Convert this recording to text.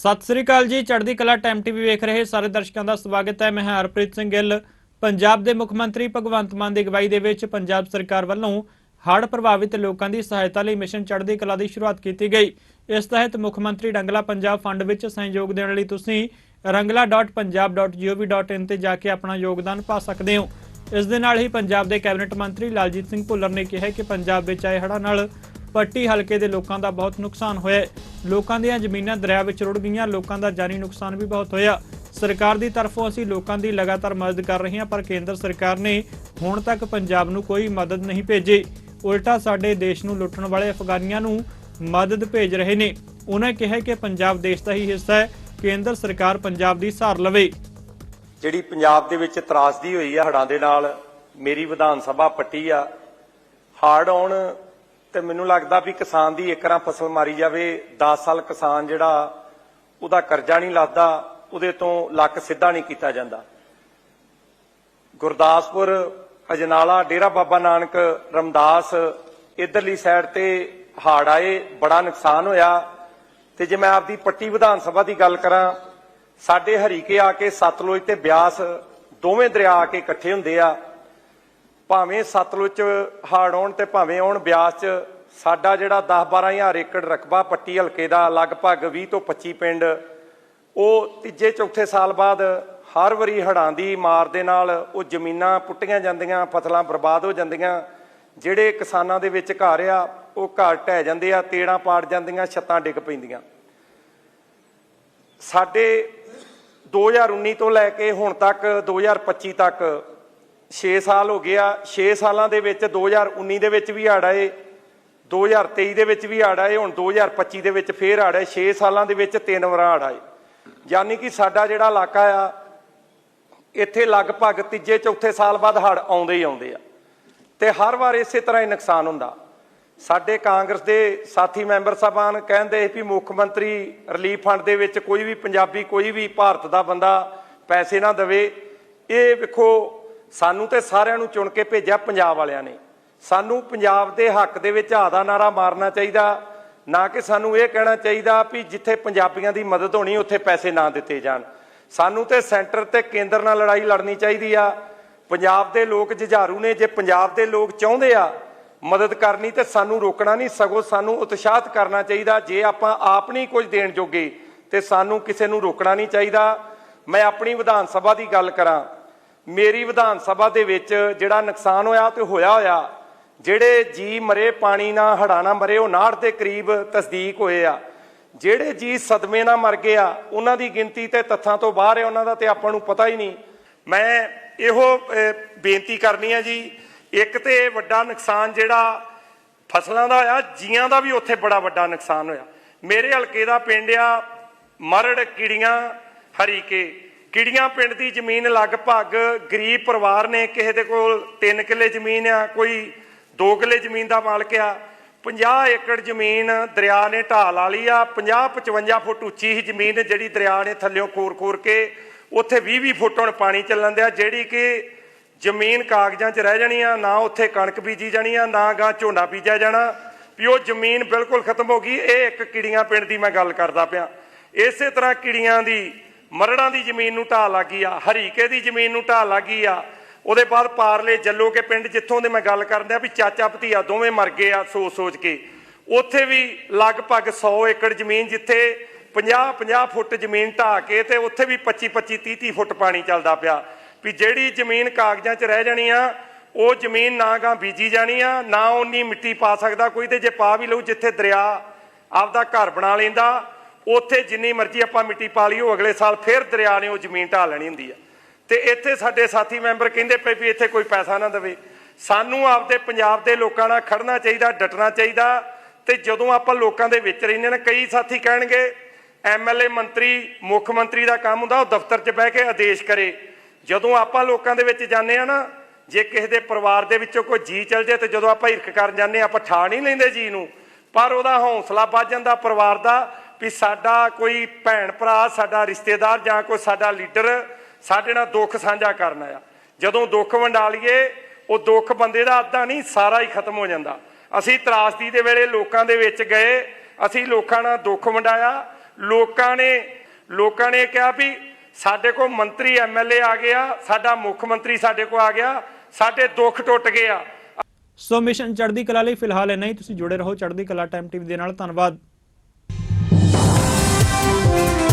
ਸਤਿ ਸ੍ਰੀ ਅਕਾਲ ਜੀ, ਚੜ੍ਹਦੀ ਕਲਾ ਟਾਈਮ ਟੀਵੀ ਵੇਖ ਰਹੇ ਸਾਰੇ ਦਰਸ਼ਕਾਂ ਦਾ ਸਵਾਗਤ ਹੈ। ਮੈਂ ਹਾਂ ਹਰਪ੍ਰੀਤ ਸਿੰਘ ਗਿੱਲ। ਪੰਜਾਬ ਦੇ ਮੁੱਖ ਮੰਤਰੀ ਭਗਵੰਤ ਮਾਨ ਦੀ ਅਗਵਾਈ ਦੇ ਵਿੱਚ ਪੰਜਾਬ ਸਰਕਾਰ ਵੱਲੋਂ ਹੜ੍ਹ ਪ੍ਰਭਾਵਿਤ ਲੋਕਾਂ ਦੀ ਸਹਾਇਤਾ ਲਈ ਮਿਸ਼ਨ ਚੜ੍ਹਦੀ ਕਲਾ ਦੀ ਸ਼ੁਰੂਆਤ ਕੀਤੀ ਗਈ। ਇਸ ਤਹਿਤ ਮੁੱਖ ਮੰਤਰੀ ਡੰਗਲਾ ਪੰਜਾਬ ਫੰਡ ਵਿੱਚ ਸਹਿਯੋਗ ਦੇਣ ਲਈ ਤੁਸੀਂ rangla.punjab.gov.in ਤੇ ਜਾ ਕੇ ਆਪਣਾ ਯੋਗਦਾਨ ਪਾ ਸਕਦੇ ਹੋ। ਇਸ ਦੇ ਨਾਲ ਹੀ ਪੰਜਾਬ ਦੇ ਕੈਬਨਿਟ ਮੰਤਰੀ ਲਾਲਜੀਤ ਸਿੰਘ ਭੁੱਲਰ ਨੇ ਕਿਹਾ ਕਿ ਪੰਜਾਬ ਵਿੱਚ ਆਏ ਹੜ੍ਹਾਂ ਨਾਲ ਪੱਟੀ ਹਲਕੇ ਦੇ ਲੋਕਾਂ ਦਾ ਬਹੁਤ ਨੁਕਸਾਨ ਹੋਇਆ ਲੋਕਾਂ ਦੀਆਂ ਜ਼ਮੀਨਾਂ ਦਰਿਆ ਵਿੱਚ ਰੁੜ ਗਈਆਂ, ਲੋਕਾਂ ਦਾ ਜਾਨੀ ਨੁਕਸਾਨ ਵੀ ਬਹੁਤ ਹੋਇਆ। ਸਰਕਾਰ ਦੀ ਤਰਫੋਂ ਅਸੀਂ ਲੋਕਾਂ ਦੀ ਲਗਾਤਾਰ ਮਦਦ ਕਰ ਰਹੇ ਹਾਂ, ਪਰ ਕੇਂਦਰ ਸਰਕਾਰ ਨੇ ਹੁਣ ਤੱਕ ਪੰਜਾਬ ਨੂੰ ਕੋਈ ਮਦਦ ਨਹੀਂ ਭੇਜੀ। ਉਲਟਾ ਸਾਡੇ ਦੇਸ਼ ਨੂੰ ਲੁੱਟਣ ਵਾਲੇ ਅਫਗਾਨੀਆਂ ਨੂੰ ਮਦਦ ਭੇਜ ਰਹੇ ਨੇ। ਉਹਨਾਂ ਕਿਹਾ ਕਿ ਪੰਜਾਬ ਦੇਸ਼ ਦਾ ਹੀ ਹਿੱਸਾ ਹੈ। ਕੇਂਦਰ ਸਰਕਾਰ ਪੰਜਾਬ ਦੀ ਸਾਰ ਲਵੇ। ਜਿਹੜੀ ਪੰਜਾਬ ਦੇ ਵਿੱਚ ਤਰਾਸਦੀ ਹੋਈ ਆ ਹੜਾਂ ਦੇ ਨਾਲ, ਮੇਰੀ ਵਿਧਾਨ ਸਭਾ ਪੱਟੀ ਆ। ਹੜ ਆਉਣ ਤੇ ਮੈਨੂੰ ਲੱਗਦਾ ਵੀ ਕਿਸਾਨ ਦੀ ਏਕਰਾਂ ਫਸਲ ਮਾਰੀ ਜਾਵੇ। 10 ਸਾਲ ਕਿਸਾਨ ਜਿਹੜਾ, ਉਹਦਾ ਕਰਜ਼ਾ ਨਹੀਂ ਲੱਥਦਾ ਉਹਦੇ ਤੋਂ ਲੱਕ ਸਿੱਧਾ ਨਹੀਂ ਕੀਤਾ ਜਾਂਦਾ। ਗੁਰਦਾਸਪੁਰ, ਅਜਨਾਲਾ, ਡੇਰਾ ਬਾਬਾ ਨਾਨਕ, ਰਮਦਾਸ, ਇਧਰਲੀ ਸਾਈਡ ਤੇ ਹਾੜ ਆਏ, ਬੜਾ ਨੁਕਸਾਨ ਹੋਇਆ। ਤੇ ਜੇ ਮੈਂ ਆਪਦੀ ਪੱਟੀ ਵਿਧਾਨ ਸਭਾ ਦੀ ਗੱਲ ਕਰਾਂ, ਸਾਡੇ ਹਰੀਕੇ ਆ ਕੇ ਸਤਲੁਜ ਤੇ ਬਿਆਸ ਦੋਵੇਂ ਦਰਿਆ ਆ ਕੇ ਇਕੱਠੇ ਹੁੰਦੇ ਆ। ਭਾਵੇਂ ਸਤਲੁਜ ਹਾੜ ਆਉਣ ਤੇ ਭਾਵੇਂ ਆਉਣ, ਬਿਆਸ ਚ ਸਾਡਾ ਜਿਹੜਾ 10-12000 ਏਕੜ ਰਕਬਾ ਪੱਟੀ ਹਲਕੇ ਦਾ ਲਗਭਗ 20 ਤੋਂ 25 ਪਿੰਡ, ਉਹ ਤੀਜੇ ਚੌਥੇ ਸਾਲ ਬਾਅਦ ਹਰ ਵਾਰੀ ਹੜਾਂ ਦੀ ਮਾਰ ਦੇ ਨਾਲ ਉਹ ਜ਼ਮੀਨਾਂ ਪੁੱਟੀਆਂ ਜਾਂਦੀਆਂ, ਫਸਲਾਂ ਬਰਬਾਦ ਹੋ ਜਾਂਦੀਆਂ, ਜਿਹੜੇ ਕਿਸਾਨਾਂ ਦੇ ਵਿੱਚ ਘਰ ਆ, ਉਹ ਘਰ ਢਹਿ ਜਾਂਦੇ ਆ, ਤੇੜਾਂ ਪਾੜ ਜਾਂਦੀਆਂ, ਛੱਤਾਂ ਡਿੱਗ ਪੈਂਦੀਆਂ। ਸਾਡੇ 2019 ਤੋਂ ਲੈ ਕੇ ਹੁਣ ਤੱਕ 2025 ਤੱਕ 6 ਸਾਲ ਹੋ ਗਿਆ 6 ਸਾਲਾਂ ਦੇ ਵਿੱਚ 2019 ਦੇ ਵਿੱਚ ਵੀ ਹੜ੍ਹ ਆਏ 2023 ਦੇ ਵਿੱਚ ਵੀ ਹੜ੍ਹ ਆਏ, ਹੁਣ 2025 ਦੇ ਵਿੱਚ ਫੇਰ ਹੜ ਆਏ 6 ਸਾਲਾਂ ਦੇ ਵਿੱਚ ਤਿੰਨ ਵਾਰ ਹੜ੍ਹ ਆਏ। ਯਾਨੀ ਕਿ ਸਾਡਾ ਜਿਹੜਾ ਇਲਾਕਾ ਆ, ਇੱਥੇ ਲਗਭਗ ਤੀਜੇ, ਚੌਥੇ ਸਾਲ ਬਾਅਦ ਹੜ੍ਹ ਆਉਂਦੇ ਹੀ ਆਉਂਦੇ ਆ। ਤੇ ਹਰ ਵਾਰ ਇਸੇ ਤਰ੍ਹਾਂ ਹੀ ਨੁਕਸਾਨ ਹੁੰਦਾ। ਸਾਡੇ ਕਾਂਗਰਸ ਦੇ ਸਾਥੀ ਮੈਂਬਰ ਸਾਹਿਬਾਨ ਕਹਿੰਦੇ ਵੀ ਮੁੱਖ ਮੰਤਰੀ ਰਿਲੀਫ ਫੰਡ ਦੇ ਵਿੱਚ ਕੋਈ ਵੀ ਪੰਜਾਬੀ, ਕੋਈ ਵੀ ਭਾਰਤ ਦਾ ਬੰਦਾ ਪੈਸੇ ਨਾ ਦੇਵੇ। ਇਹ ਵੇਖੋ ਸਾਨੂੰ ਤੇ ਸਾਰਿਆਂ ਨੂੰ ਚੁਣ ਕੇ ਭੇਜਿਆ ਪੰਜਾਬ ਵਾਲਿਆਂ ਨੇ। ਸਾਨੂੰ ਪੰਜਾਬ ਦੇ ਹੱਕ ਦੇ ਵਿੱਚ ਆਦਾ ਨਾਰਾ ਮਾਰਨਾ ਚਾਹੀਦਾ, ਨਾ ਕਿ ਸਾਨੂੰ ਇਹ ਕਹਿਣਾ ਚਾਹੀਦਾ ਵੀ ਜਿੱਥੇ ਪੰਜਾਬੀਆਂ ਦੀ ਮਦਦ ਹੋਣੀ ਉੱਥੇ ਪੈਸੇ ਨਾ ਦਿੱਤੇ ਜਾਣ। ਸਾਨੂੰ ਤੇ ਸੈਂਟਰ ਤੇ ਕੇਂਦਰ ਨਾਲ ਲੜਾਈ ਲੜਨੀ ਚਾਹੀਦੀ ਆ। ਪੰਜਾਬ ਦੇ ਲੋਕ ਜੁਝਾਰੂ ਨੇ, ਜੇ ਪੰਜਾਬ ਦੇ ਲੋਕ ਚਾਹੁੰਦੇ ਆ ਮਦਦ ਕਰਨੀ ਤੇ ਸਾਨੂੰ ਰੋਕਣਾ ਨਹੀਂ, ਸਗੋਂ ਸਾਨੂੰ ਉਤਸ਼ਾਹਤ ਕਰਨਾ ਚਾਹੀਦਾ। ਜੇ ਆਪਾਂ ਆਪ ਨਹੀਂ ਕੁਝ ਦੇਣ ਜੋਗੇ ਤੇ ਸਾਨੂੰ ਕਿਸੇ ਨੂੰ ਰੋਕਣਾ ਨਹੀਂ ਚਾਹੀਦਾ। ਮੈਂ ਆਪਣੀ ਵਿਧਾਨ ਸਭਾ ਦੀ ਗੱਲ ਕਰਾਂ। ਮੇਰੀ ਵਿਧਾਨ ਸਭਾ ਦੇ ਵਿੱਚ ਜਿਹੜਾ ਨੁਕਸਾਨ ਹੋਇਆ ਤੇ ਹੋਇਆ ਹੋਇਆ, ਜਿਹੜੇ ਜੀ ਮਰੇ ਪਾਣੀ ਨਾਲ ਹੜਾਣਾ ਮਰੇ, ਉਹ 59 ਦੇ ਕਰੀਬ ਤਸਦੀਕ ਹੋਏ ਆ। ਜਿਹੜੇ ਜੀ ਸਦਮੇ ਨਾਲ ਮਰ ਗਏ ਆ, ਉਹਨਾਂ ਦੀ ਗਿਣਤੀ ਤੇ ਤੱਥਾਂ ਤੋਂ ਬਾਹਰ ਹੈ, ਉਹਨਾਂ ਦਾ ਤੇ ਆਪਾਂ ਨੂੰ ਪਤਾ ਹੀ ਨਹੀਂ। ਮੈਂ ਇਹੋ ਬੇਨਤੀ ਕਰਨੀ ਆ ਜੀ, ਇੱਕ ਤੇ ਵੱਡਾ ਨੁਕਸਾਨ ਜਿਹੜਾ ਫਸਲਾਂ ਦਾ ਹੋਇਆ, ਜੀਆਂ ਦਾ ਵੀ ਉੱਥੇ ਬੜਾ ਵੱਡਾ ਨੁਕਸਾਨ ਹੋਇਆ। ਮੇਰੇ ਹਲਕੇ ਦਾ ਪਿੰਡ ਆ, ਮਰੜ, ਕੀੜੀਆਂ, ਹਰੀਕੇ। ਕਿੜੀਆਂ ਪਿੰਡ ਦੀ ਜ਼ਮੀਨ ਲਗਭਗ ਗਰੀਬ ਪਰਿਵਾਰ ਨੇ? ਕਿਸੇ ਦੇ ਕੋਲ 3 ਕਿੱਲੇ ਜ਼ਮੀਨ ਆ, ਕੋਈ 2 ਕਿੱਲੇ ਜ਼ਮੀਨ ਦਾ ਮਾਲਕ ਆ। 50 ਏਕੜ ਜ਼ਮੀਨ ਦਰਿਆ ਨੇ ਢਾਹ ਲਾ ਆ। 50 55 ਫੁੱਟ ਉੱਚੀ ਹੀ ਜ਼ਮੀਨ ਜਿਹੜੀ ਦਰਿਆ ਨੇ ਥੱਲਿਓਂ ਖੋਰ-ਖੋਰ ਕੇ ਉੱਥੇ 20-20 ਫੁੱਟ ਹੁਣ ਪਾਣੀ ਚੱਲਣ ਦਿਆ, ਜਿਹੜੀ ਕਿ ਜ਼ਮੀਨ ਕਾਗਜ਼ਾਂ 'ਚ ਰਹਿ ਜਾਣੀ ਆ, ਨਾ ਉੱਥੇ ਕਣਕ ਬੀਜੀ ਜਾਣੀ ਆ, ਨਾ ਗਾਂ ਝੋਨਾ ਬੀਜਿਆ ਜਾਣਾ। ਵੀ ਉਹ ਜ਼ਮੀਨ ਬਿਲਕੁਲ ਖਤਮ ਹੋ ਗਈ। ਇਹ ਇੱਕ ਕੀੜੀਆਂ ਪਿੰਡ ਦੀ ਮੈਂ ਗੱਲ ਕਰਦਾ ਪਿਆ। ਇਸੇ ਤਰ੍ਹਾਂ ਕੀੜੀਆਂ ਦੀ ਮਰੜਾਂ ਦੀ ਜ਼ਮੀਨ ਨੂੰ ਢਾਹ ਲੱਗੀ ਆ, ਹਰੀਕੇ ਦੀ ਜ਼ਮੀਨ ਨੂੰ ਢਾਹ ਲੱਗੀ ਆ। ਉਹਦੇ ਬਾਅਦ ਪਾਰਲੇ ਜੱਲੋ ਕੇ ਪਿੰਡ ਜਿੱਥੋਂ ਦੇ ਮੈਂ ਗੱਲ ਕਰਦਾ ਵੀ ਚਾਚਾ ਭਤੀਆ ਦੋਵੇਂ ਮਰ ਗਏ ਆ ਸੋਚ ਸੋਚ ਕੇ। ਉੱਥੇ ਵੀ ਲਗਭਗ 100 ਏਕੜ ਜ਼ਮੀਨ ਜਿੱਥੇ 50 50 ਫੁੱਟ ਜ਼ਮੀਨ ਢਾਹ ਕੇ ਤੇ ਉੱਥੇ ਵੀ 25 25 30 30 ਫੁੱਟ ਪਾਣੀ ਚੱਲਦਾ ਪਿਆ। ਵੀ ਜਿਹੜੀ ਜ਼ਮੀਨ ਕਾਗਜ਼ਾਂ 'ਚ ਰਹਿ ਜਾਣੀ ਆ, ਉਹ ਜ਼ਮੀਨ ਨਾ ਗਾਂ ਬੀਜੀ ਜਾਣੀ ਆ, ਨਾ ਉਨੀ ਮਿੱਟੀ ਪਾ ਸਕਦਾ ਕੋਈ ਤੇ ਜੇ ਪਾ ਵੀ ਲਊ ਜਿੱਥੇ ਦਰਿਆ ਆਪਦਾ ਘਰ ਬਣਾ ਲੈਂਦਾ ਉੱਥੇ ਜਿੰਨੀ ਮਰਜ਼ੀ ਆਪਾਂ ਮਿੱਟੀ ਪਾ ਲਈ ਉਹ ਅਗਲੇ ਸਾਲ ਫਿਰ ਦਰਿਆ ਨੇ ਉਹ ਜ਼ਮੀਨ ਢਾਹ ਲੈਣੀ ਹੁੰਦੀ ਆ। ਤੇ ਇੱਥੇ ਸਾਡੇ ਸਾਥੀ ਮੈਂਬਰ ਕਹਿੰਦੇ ਪਏ ਵੀ ਇੱਥੇ ਕੋਈ ਪੈਸਾ ਨਾ ਦੇਵੇ। ਸਾਨੂੰ ਆਪਦੇ ਪੰਜਾਬ ਦੇ ਲੋਕਾਂ ਨਾਲ ਖੜਨਾ ਚਾਹੀਦਾ, ਡਟਣਾ ਚਾਹੀਦਾ ਤੇ ਜਦੋਂ ਆਪਾਂ ਲੋਕਾਂ ਦੇ ਵਿੱਚ ਰਹਿੰਦੇ ਨੇ, ਕਈ ਸਾਥੀ ਕਹਿਣਗੇ ਐਮਐਲਏ ਮੰਤਰੀ, ਮੁੱਖ ਮੰਤਰੀ ਦਾ ਕੰਮ ਹੁੰਦਾ, ਉਹ ਦਫ਼ਤਰ 'ਚ ਬਹਿ ਕੇ ਆਦੇਸ਼ ਕਰੇ। ਜਦੋਂ ਆਪਾਂ ਲੋਕਾਂ ਦੇ ਵਿੱਚ ਜਾਂਦੇ ਆ ਨਾ, ਜੇ ਕਿਸੇ ਦੇ ਪਰਿਵਾਰ ਦੇ ਵਿੱਚੋਂ ਕੋਈ ਜੀ ਚਲ ਜਾਏ ਤੇ ਜਦੋਂ ਆਪਾਂ ਹਿਰਕ ਕਰਨ ਜਾਂਦੇ ਆ ਆਪਾਂ ਠਾ ਨਹੀਂ ਲੈਂਦੇ ਜੀ ਨੂੰ। ਪਰ ਉਹਦਾ ਹੌਸਲਾ ਵੱਧ ਜਾਂਦਾ, ਪਰਿਵਾਰ ਦਾ ਵੀ ਸਾਡਾ ਕੋਈ ਭੈਣ ਭਰਾ, ਸਾਡਾ ਰਿਸ਼ਤੇਦਾਰ ਜਾਂ ਕੋਈ ਸਾਡਾ ਲੀਡਰ ਸਾਡੇ ਨਾਲ ਦੁੱਖ ਸਾਂਝਾ ਕਰਨ ਆਇਆ। ਜਦੋਂ ਦੁੱਖ ਵੰਡਾ ਲਈਏ, ਉਹ ਦੁੱਖ ਬੰਦੇ ਦਾ ਅੱਧਾ ਨਹੀਂ, ਸਾਰਾ ਹੀ ਖਤਮ ਹੋ ਜਾਂਦਾ। ਅਸੀਂ ਤਰਾਸਦੀ ਦੇ ਵੇਲੇ ਲੋਕਾਂ ਦੇ ਵਿੱਚ ਗਏ, ਅਸੀਂ ਲੋਕਾਂ ਨਾਲ ਦੁੱਖ ਵੰਡਾਇਆ। ਲੋਕਾਂ ਨੇ ਲੋਕਾਂ ਨੇ ਕਿਹਾ ਵੀ ਸਾਡੇ ਕੋਲ ਮੰਤਰੀ ਐਮਐਲਏ ਆ ਗਿਆ, ਸਾਡਾ ਮੁੱਖ ਮੰਤਰੀ ਸਾਡੇ ਕੋਲ ਆ ਗਿਆ, ਸਾਡੇ ਦੁੱਖ ਟੁੱਟ ਗਏ ਆ। ਸੋ ਮਿਸ਼ਨ ਚੜ੍ਹਦੀ ਕਲਾ ਲਈ ਫਿਲਹਾਲ ਇੰਨਾ ਹੀ। ਤੁਸੀਂ ਜੁੜੇ ਰਹੋ ਚੜ੍ਹਦੀ ਕਲਾ ਟਾਈਮ ਟੀਵੀ ਦੇ ਨਾਲ। ਧੰਨਵਾਦ। Thank you